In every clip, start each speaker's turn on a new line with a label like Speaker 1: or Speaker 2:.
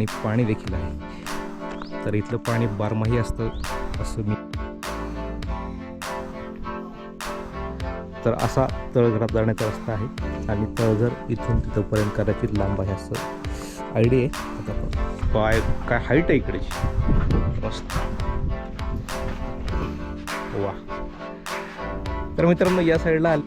Speaker 1: ठिकाणी पाणी देखील आहे. तर इथलं पाणी बारमाही असतं असं मी तर असा तळघरात जाण्याचा रस्ता आहे आणि तळघर इथून तिथंपर्यंत कदाचित लांब आहे असं आयडिया आहे. आता काय काय हाईट आहे इकडेची मस्त वा तर मित्रांनो या साईडला आल.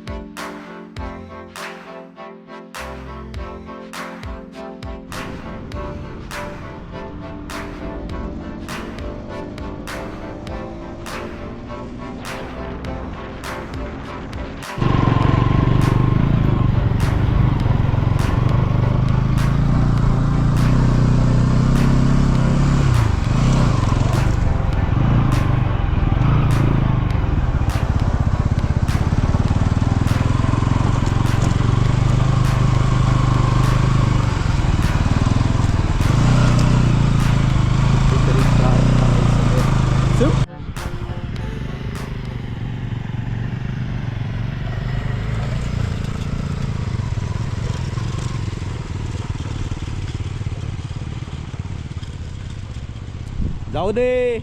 Speaker 1: जाऊ दे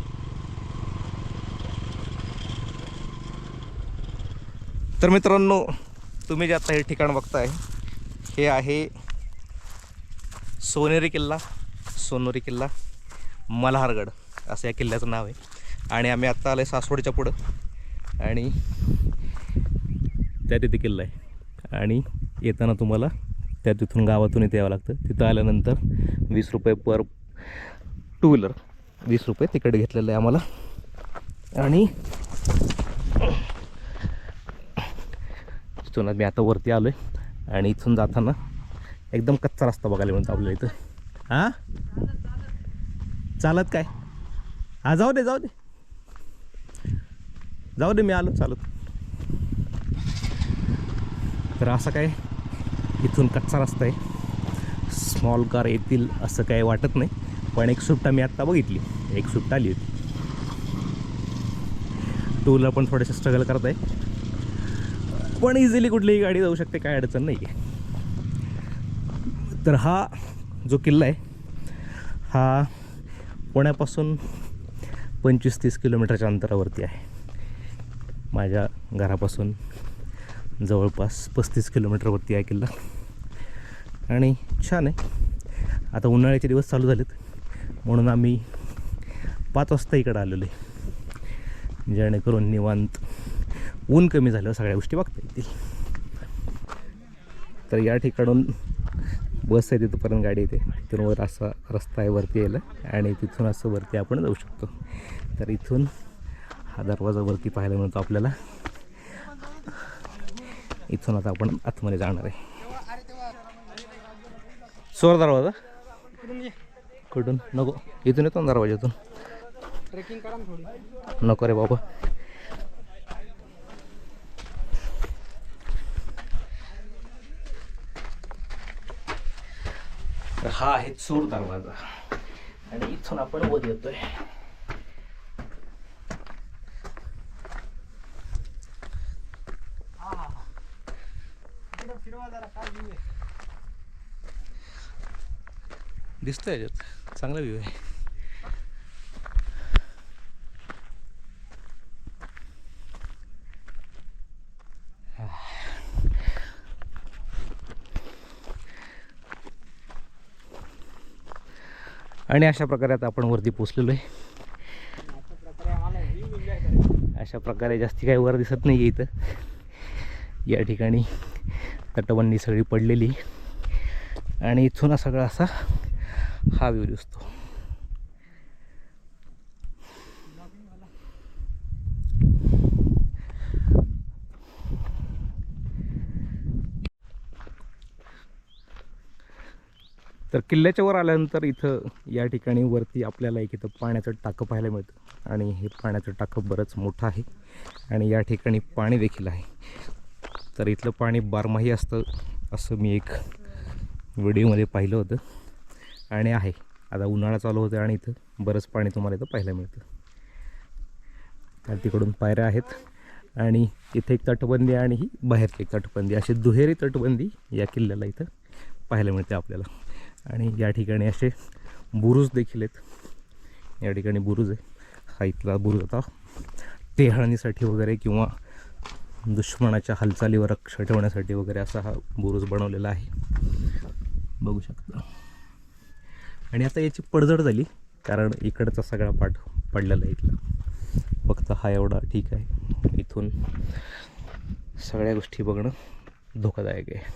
Speaker 1: तर मित्रांनो तुम्ही जे आता हे ठिकाण बघताय हे आहे सोनेरी किल्ला सोनोरी किल्ला मल्हारगड असं या किल्ल्याचं नाव आहे. आणि आम्ही आत्ता आलो आहे सासवडच्या पुढं. आणि त्या तिथे किल्ला आहे. आणि येताना तुम्हाला त्या तिथून गावातून इथे यावं लागतं. तिथं आल्यानंतर वीस रुपये पर टू व्हीलर. वीस रुपये तिकीट घेतलेलं आहे आम्हाला. आणि इथून मी आता वरती आलो आहे आणि इथून जाताना एकदम कच्चा रस्ता बघायला मिळतो आपल्याला इथं. हां? चालत काय? हां जाऊ दे जाऊ दे. जाऊ दे मी आलो चालत. तर असं काय इथून कच्चा रस्ता आहे. स्मॉल कार येतील असं काय वाटत नाही. पण एक सुट्टा मी आत्ता बघितली. एक सुट्टा आली होती. टूरला पण थोडेसे स्ट्रगल करत आहे. पण इझिली कुठलीही गाडी जाऊ शकते काय अडचण नाही आहे तर हा जो किल्ला आहे हा पुण्यापासून पंचवीस तीस किलोमीटरच्या अंतरावरती आहे. माझ्या घरापासून जवळपास पस्तीस किलोमीटरवरती आहे किल्ला. आणि छान आहे. आता उन्हाळ्याचे दिवस चालू झालेत. म्हणून आम्ही पाच वाजता इकडं आलेलो आहे. जेणेकरून निवांत ऊन कमी झाल्यावर सगळ्या गोष्टी बघता येतील. तर या ठिकाणून बस आहे तिथपर्यंत गाडी येते. तिथून वर असा रस्ता आहे वरती यायला आणि तिथून असं वरती आपण जाऊ शकतो. तर इथून हा दरवाजा वरती पाहायला मिळतो आपल्याला. इथून आता आपण आतमध्ये जाणार आहे. सोर दरवाजा? कुठून नको. इथून येतो ना दरवाजातून
Speaker 2: ट्रेकिंग करा ना थोडी
Speaker 1: नको रे बाबा. हा आहे चोर दरवाजा. आणि इथून आपण वर येतोय. दिसतोय याच्यात. चांगला व्ह्यू आहे. आणि अशा प्रकारे आता आपण वरती पोचलेलो आहे.
Speaker 2: अशा प्रकारे
Speaker 1: जास्ती काही वर दिसत नाही आहे इथं. या ठिकाणी तटबंदी सगळी पडलेली आणि इथून हा सगळा असा हा व्ह्यू दिसतो. तर किल्ल्याच्या वर आल्यानंतर इथं या ठिकाणी वरती आपल्याला एक इथं पाण्याचं टाकं पाहायला मिळतं. आणि हे पाण्याचं टाकं बरंच मोठं आहे. आणि या ठिकाणी पाणी देखील आहे. तर इथलं पाणी बारमाही असतं असं मी एक व्हिडिओमध्ये पाहिलं होतं. आणि आहे. आता उन्हाळा चालू होतं आणि इथं बरंच पाणी तुम्हाला इथं पाहायला मिळतं. तिकडून पायऱ्या आहेत. आणि इथे एक तटबंदी आणि ही बाहेरची एक तटबंदी. अशी दुहेरी तटबंदी या किल्ल्याला इथं पाहायला मिळते आपल्याला. आणि या ठिकाणी असे बुरुज देखील आहेत. या ठिकाणी बुरुज आहे. हा इथला बुरुज आता टेहाळणीसाठी वगैरे किंवा दुश्मनाच्या हालचालीवर लक्ष ठेवण्यासाठी वगैरे असा हा बुरुज बनवलेला आहे. बघू शकता. आणि आता याची पडझड झाली कारण इकडचा सगळा पाठ पडलेला आहे इथला. फक्त हा एवढा ठीक आहे. इथून सगळ्या गोष्टी बघणं धोकादायक आहे.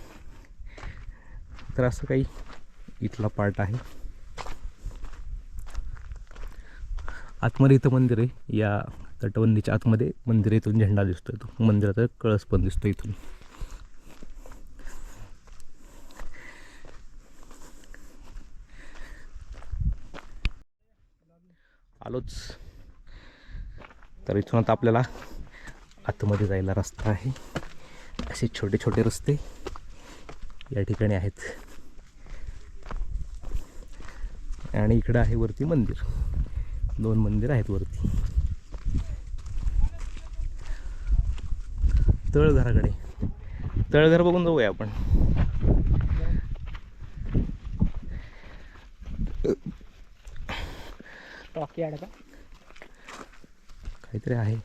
Speaker 1: तर असं काही इथला पार्ट आहे. आतमध्ये इथं मंदिर आहे. या तटबंदीच्या आतमध्ये मंदिर इथून झेंडा दिसतो तो. मंदिराचा कळस पण दिसतो इथून. आलोच. तर इथून आता आपल्याला आतमध्ये जायला रस्ता आहे. असे छोटे छोटे रस्ते या ठिकाणी आहेत. आणि इकडं आहे वरती मंदिर. दोन मंदिर आहेत वरती. तळघराकडे. तळघर बघून जाऊया आपण.
Speaker 2: आड का?
Speaker 1: काहीतरी आहे.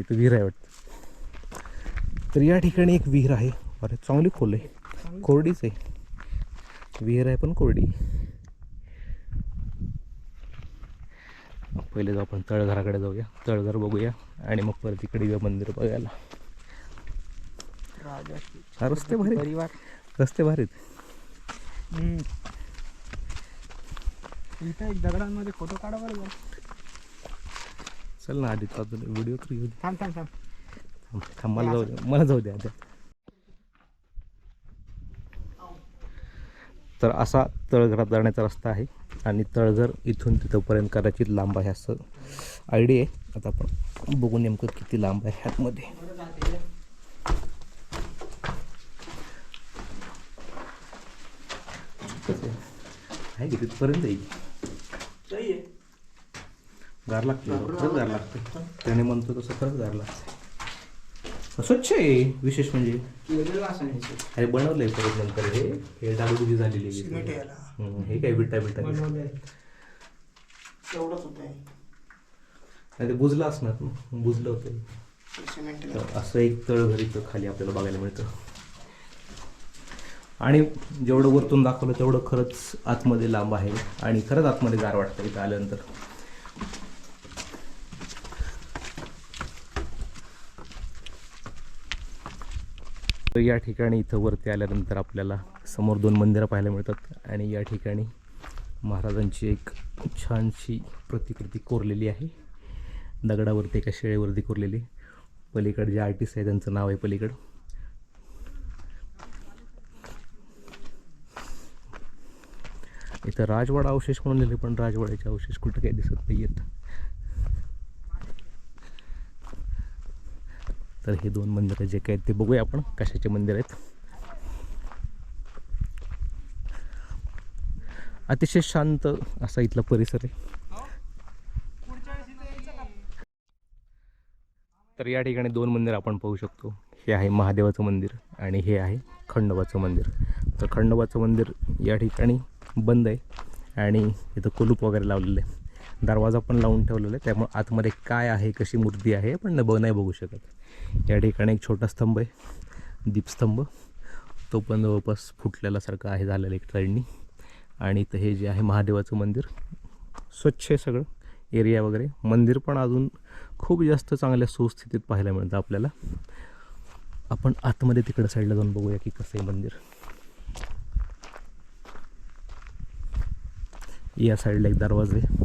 Speaker 1: इथं विहीर आहे वाटतं. तर या ठिकाणी एक विहीर आहे. अरे चांगली खोल आहे. कोरडीच आहे. विहीर आहे पण कोरडी. पहिले जाऊ आपण तळघराकडे जाऊया. तळघर बघूया आणि मग परत इकडे येऊया मंदिर बघायला. हा रस्ते भारी.
Speaker 2: परिवार.
Speaker 1: रस्ते भारी आहेत.
Speaker 2: इथं एक दगडांमध्ये फोटो काढा बरं जरा.
Speaker 1: चल ना आधी अजून व्हिडिओ तर दे
Speaker 2: थांब थांब थांब.
Speaker 1: थांब, थांब मला जाऊ दे मला जाऊ दे तर असा तळघरात जाण्याचा रस्ता आहे आणि तळघर इथून तिथंपर्यंत कदाचित लांब आहे असं आयडिया आहे. आता आपण बघू नेमकं किती लांब आहे ह्यातमध्ये? आहे की तिथपर्यंत येईल गार लागते. खरंच गार लागते. त्याने म्हणतो तसं खरंच गार लागते. स्वच्छ आहे विशेष म्हणजे. अरे बनवलंय परत नंतर हे. हे डागडुगी झालेली हे काय बिट्टा बिट्टा नाही. ते बुजलं असणार ना. बुजलं होतं. असं एक तळघर इथं खाली आपल्याला बघायला मिळतं. आणि जेवढं वरतून दाखवलं तेवढं खरंच आतमध्ये लांब आहे आणि खरंच आतमध्ये गार वाटतं इथं आल्यानंतर. तर या ठिकाणी इथं वरती आल्यानंतर आपल्याला समोर दोन मंदिरं पाहायला मिळतात आणि या ठिकाणी महाराजांची एक छानशी प्रतिकृती कोरलेली आहे. दगडावरती एका शेळेवरती कोरलेली. पलीकडे जे आर्टिस्ट आहे त्यांचं नाव आहे पलीकड. इथं राजवाडा अवशेष म्हणून लिहिले पण राजवाड्याचे अवशेष कुठं काही दिसत नाही येत तर हे दोन मंदिरं जे काही आहेत ते बघूया आपण कशाचे मंदिर आहेत. अतिशय शांत असा इथला परिसर आहे. तर या ठिकाणी दोन मंदिर आपण पाहू शकतो. हे आहे महादेवाचं मंदिर आणि हे आहे खंडोबाचं मंदिर. तर खंडोबाचं मंदिर या ठिकाणी बंद आहे आणि इथं कुलूप वगैरे लावलेलं आहे. दरवाजा पण लावून ठेवलेला आहे त्यामुळे आतमध्ये काय आहे कशी मूर्ती आहे पण न ब- नाही बघू शकत. या ठिकाणी एक छोटा स्तंभ आहे. दीपस्तंभ. तो पण जवळपास फुटलेल्यासारखं आहे झालेलं एक ट्रेंडनी. आणि इथं हे जे आहे महादेवाचं मंदिर. स्वच्छ आहे सगळं. एरिया वगैरे. मंदिर पण अजून खूप जास्त चांगल्या सुस्थितीत पाहायला मिळतं आपल्याला. आपण आतमध्ये तिकडं साईडला जाऊन बघूया की कसं आहे मंदिर. या साईडला एक दरवाजा आहे.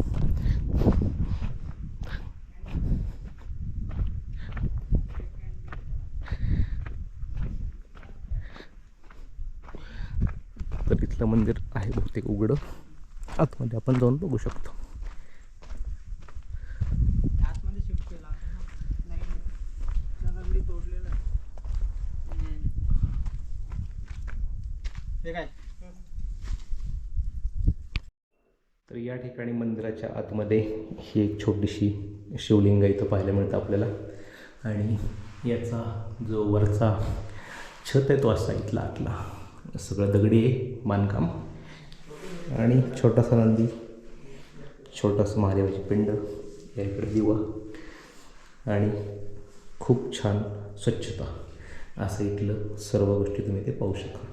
Speaker 1: तर इथलं मंदिर आहे बहुतेक उघडं. आतमध्ये आपण जाऊन बघू शकतो
Speaker 2: आतमध्ये शिफ्ट केला नाही दगडी तोडलेलं हे काय
Speaker 1: तर या ठिकाणी मंदिराच्या आतमध्ये ही एक छोटीशी शिवलिंग इथं पाहायला मिळतं आपल्याला. आणि याचा जो वरचा छत आहे तो असा इथला आतला. सगळं दगडी आहे बांधकाम. आणि छोटासा नंदी छोटासा महादेवाची पिंड या इकडे दिवा. आणि खूप छान स्वच्छता. असं इथलं सर्व गोष्टी तुम्ही ते पाहू शकाल.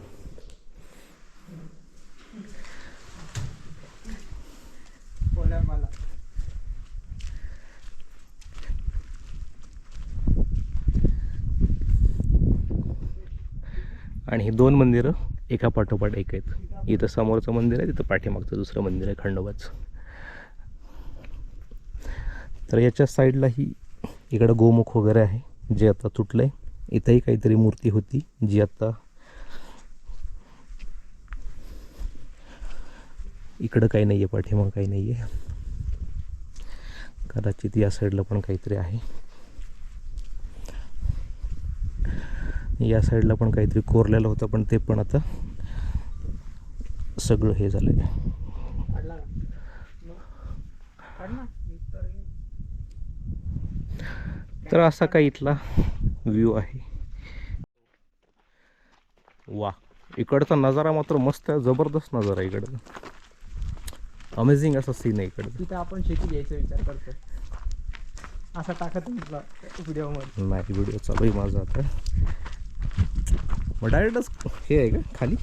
Speaker 1: आणि ही दोन मंदिरं एका पाठोपाठ एक आहेत. इथं समोरचं मंदिर आहे तिथं पाठीमागचं दुसरं मंदिर आहे खंडोबाचं. तर याच्या साईडलाही इकडं गोमुख वगैरे आहे जे आता तुटलं आहे इथंही काहीतरी मूर्ती होती जी आता इकडं काही नाही आहे पाठीमाग काही नाही आहे कदाचित या साईडला पण काहीतरी आहे. या साईडला पण काहीतरी कोरलेलं होतं पण ते पण आता सगळं हे झालं आहे
Speaker 2: तर
Speaker 1: असा काही इथला व्ह्यू आहे. वा इकडचा नजारा मात्र मस्त आहे जबरदस्त नजारा आहे इकडचा. अमेझिंग असा सीन आहे इकडचा.
Speaker 2: तिथं आपण शेती घ्यायचा विचार करतो असा टाकत व्हिडिओ
Speaker 1: नाही व्हिडिओ चालू आहे माझा आता. मग डायरेक्टच हे आहे का? खाली?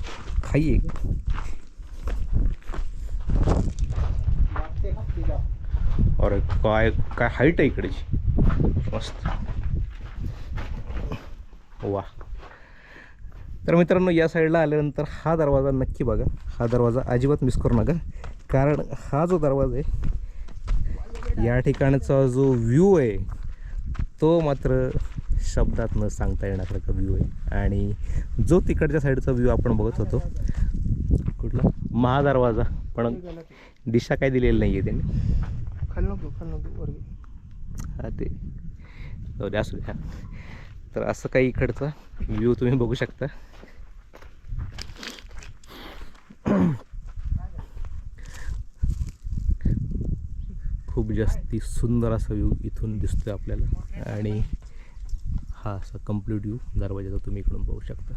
Speaker 1: खाई आहे का? अरे काय काय हाईट आहे इकडेची? मस्त. वा. तर मित्रांनो या साईडला आल्यानंतर हा दरवाजा नक्की बघा. हा दरवाजा अजिबात मिस करू नका. कारण हा जो दरवाजा आहे या ठिकाणचा जो व्ह्यू आहे तो मात्र शब्दात न सांगता येण्यासारखा व्ह्यू आहे. आणि जो तिकडच्या साईडचा व्ह्यू आपण बघत होतो कुठला? महादरवाजा. पण दिशा काय दिलेली नाही आहे त्यांनी. हा ते. जाऊ असू द्या तर असं काही इकडचा व्ह्यू तुम्ही बघू शकता. खूप जास्ती सुंदर असा व्ह्यू इथून दिसतोय आपल्याला. आणि हा असा कंप्लीट व्ह्यू दरवाजाचा तुम्ही इकडून पाहू शकता.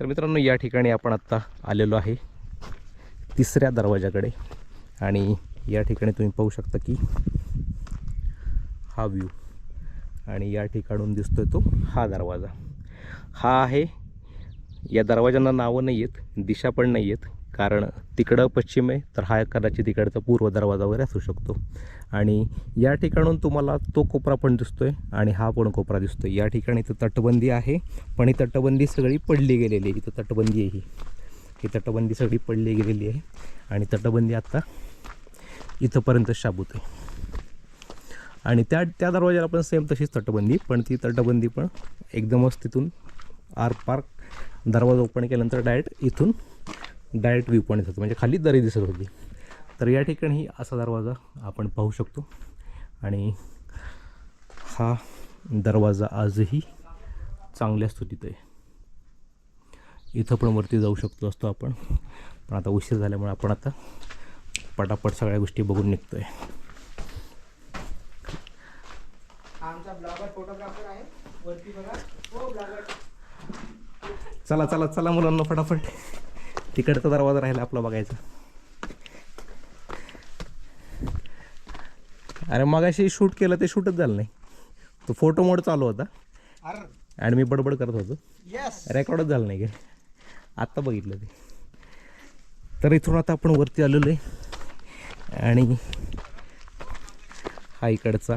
Speaker 1: तर मित्रांनो या ठिकाणी आपण आत्ता आलेलो आहे तिसऱ्या दरवाजाकडे. आणि या ठिकाणी तुम्ही पाहू शकता की हा व्ह्यू आणि या ठिकाणून दिसतोय तो हा दरवाजा. हा आहे या दरवाजांना नावं नाही आहेत दिशा पण नाही आहेत. कारण तिकडं पश्चिम आहे तर हा कदाचित तिकडचा पूर्व दरवाजा वगैरे असू शकतो. आणि या ठिकाणून तुम्हाला तो कोपरा पण दिसतो आहे आणि हा पण कोपरा दिसतो आहे या ठिकाणी इथं तटबंदी आहे पण ही तटबंदी सगळी पडली गेलेली आहे. इथं तटबंदी आहे ही. ही तटबंदी सगळी पडली गेलेली आहे आणि तटबंदी आत्ता इथंपर्यंत शाबूत आहे. आणि त्या त्या दरवाजाला पण सेम तशीच तटबंदी पण ती तटबंदी पण एकदमच तिथून आर पार दरवाजा ओपन केल्यानंतर डायरेक्ट इथून डायरेक्ट व्ह्यू पॉईंट दिसत म्हणजे खाली दरी दिसत होती. तर या ठिकाणी असा दरवाजा आपण पाहू शकतो. आणि हा दरवाजा आजही चांगल्या स्थितीत आहे. इथं पण वरती जाऊ शकतो असतो आपण. पण आता उशीर झाल्यामुळे आपण आता पटापट सगळ्या गोष्टी बघून
Speaker 2: फोटोग्राफर आहे. हो
Speaker 1: चला चला चला मुलांना फटाफट. तिकडचा दरवाजा राहिला आपला बघायचा. अरे मगाशी शूट केलं ते शूटच झालं नाही. तो फोटो मोड चालू होता. आणि मी बडबड करत होतो. रेकॉर्डच झालं नाही का आत्ता बघितलं ते. तर इथून आता आपण वरती आलेलो आहे. आणि हा इकडचा.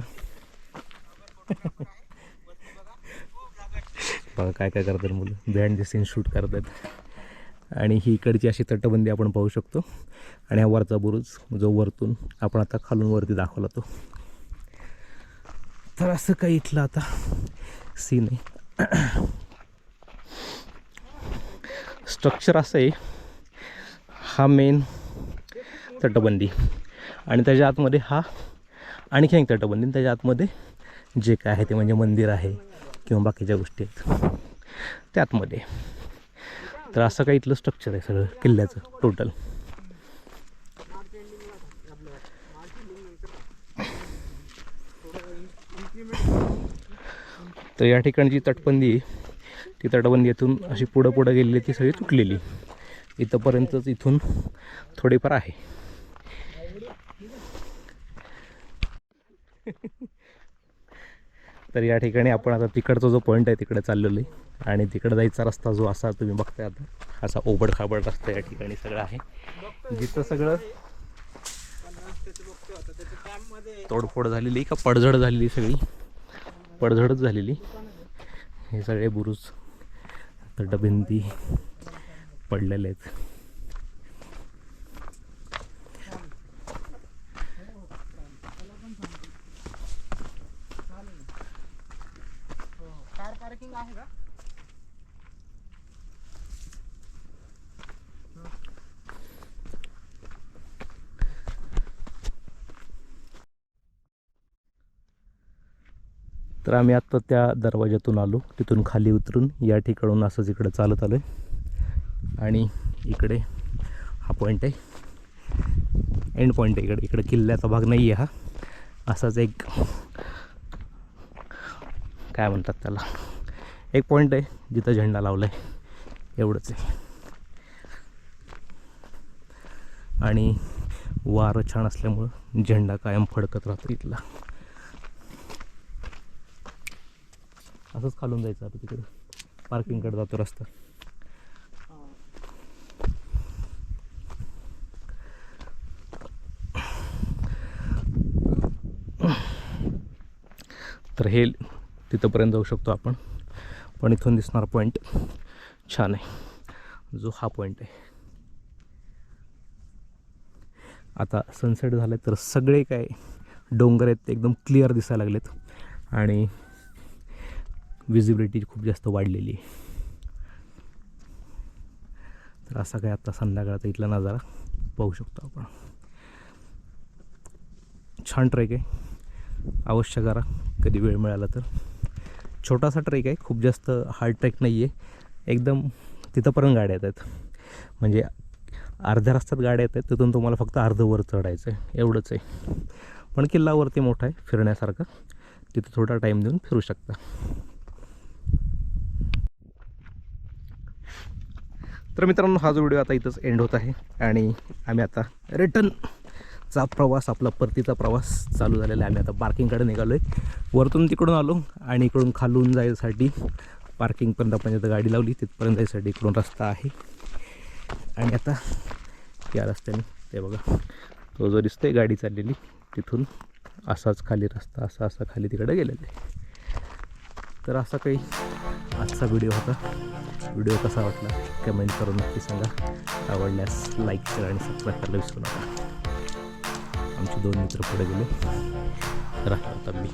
Speaker 1: बघा काय काय करतात मुलं. बिहाइंड द सीन शूट करतात. आणि ही इकडची अशी तटबंदी आपण पाहू शकतो. आणि हा वरचा बुरुज जो वरतून आपण आता खालून वरती दाखवला तो. तर असं काही इथलं आता सीन आहे. स्ट्रक्चर असं आहे. हा मेन तटबंदी. आणि त्याच्या आतमध्ये हा आणखी एक तटबंदी. आणि त्याच्या आतमध्ये जे काय आहे ते म्हणजे मंदिर आहे किंवा बाकीच्या गोष्टी आहेत. त्या आतमध्ये तर असं काही इथलं स्ट्रक्चर आहे सगळं किल्ल्याचं टोटल तर या ठिकाणची तटबंदी ती तटबंदी येथून अशी पुढं पुढं गेलेली ती सगळी तुटलेली इथंपर्यंतच इथून थोडीफार आहे. तर या ठिकाणी आपण आता तिकडचा जो पॉईंट आहे तिकडे चाललेलो आहे. आणि तिकडे जायचा रस्ता जो असा तुम्ही बघताय आता असा ओबड खाबड रस्ता या ठिकाणी सगळं आहे. जिथं सगळं तोडफोड झालेली का पडझड झालेली सगळी? पडझडच झालेली. हे सगळे बुरुज तटभिंती पडलेले आहेत
Speaker 2: कार पार्किंग आहे का
Speaker 1: तर आम्ही आत्ता त्या दरवाज्यातून आलो. तिथून खाली उतरून या ठिकाणून असंच इकडं चालत आलो आहे आणि इकडे हा पॉईंट आहे. एंड पॉईंट आहे इकडे. इकडे किल्ल्याचा भाग नाही आहे हा. असाच एक काय म्हणतात त्याला? एक पॉईंट आहे. जिथं झेंडा लावला आहे एवढंच आहे. आणि वारं छान असल्यामुळं झेंडा कायम फडकत राहतो इथला. असंच खालून जायचं आता तिकडे. पार्किंगकडे जातो रस्ता. तर हे तिथंपर्यंत जाऊ शकतो आपण. पण इथून दिसणारा पॉईंट छान आहे. जो हा पॉईंट आहे. आता सनसेट झालं तर सगळे काय डोंगर आहेत ते एकदम क्लिअर दिसायला लागलेत. आणि विजिबिलिटी खूप जास्त वाढलेली आहे. तर असा काय आता संध्याकाळचा इथला नजारा पाहू शकतो आपण. छान ट्रेक आहे. अवश्य करा. कधी वेळ मिळाला तर. छोटासा ट्रेक आहे. खूप जास्त हार्ड ट्रेक नाही आहे एकदम तिथंपर्यंत गाड्या येतात. म्हणजे अर्ध्या रस्त्यात गाड्या येतात. तिथून तुम्हाला फक्त अर्धवर चढायचं आहे. एवढंच आहे. पण किल्लावरती मोठा आहे. फिरण्यासारखं. तिथं थोडा टाईम देऊन फिरू शकता. तर मित्रांनो हा जो व्हिडिओ आता इथंच एंड होत आहे आणि आम्ही आता रिटर्नचा प्रवास आपला परतीचा प्रवास चालू झालेला आहे. आम्ही आता पार्किंगकडे निघालो आहे वरतून तिकडून आलो आणि इकडून खालून जायसाठी पार्किंगपर्यंत आपण जिथं गाडी लावली. तिथपर्यंत जायसाठी इकडून रस्ता आहे. आणि आता या रस्त्याने ते बघा तो जो दिसतोय गाडी चाललेली तिथून असाच खाली रस्ता असा असा खाली तिकडे गेलेला आहे. तर असा काही आजचा व्हिडिओ होता. व्हिडिओ कसा वाटला कमेंट करून नक्की सांगा. आवडल्यास लाईक करा आणि सबस्क्राईब करायला विसरू नका. आमचे दोन मित्र पुढे गेले. राहणार होता मी.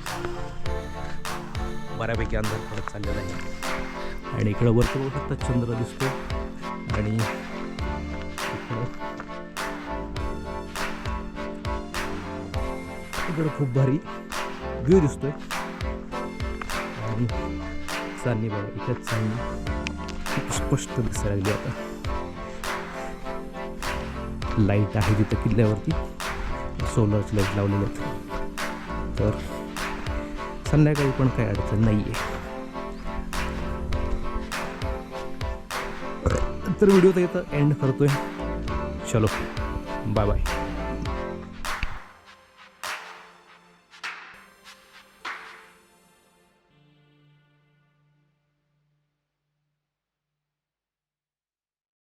Speaker 1: बऱ्यापैकी अंधार पडत चाललेला आहे. आणि इकडं वरती बघू शकता चंद्र दिसतो आणि इकडं खूप भारी व्ह्यू दिसतोय. आणि चांदणी बघा इकडं चांदणी खूप स्पष्ट दिसायला लागली आता. लाइट आहे तिथं किल्ल्यावरती. सोलरची लाइट लावलेली आहेत. तर संध्याकाळी पण काही अडचण नाही आहे तर व्हिडिओ तर इथं एंड करतोय. चलो. Bye bye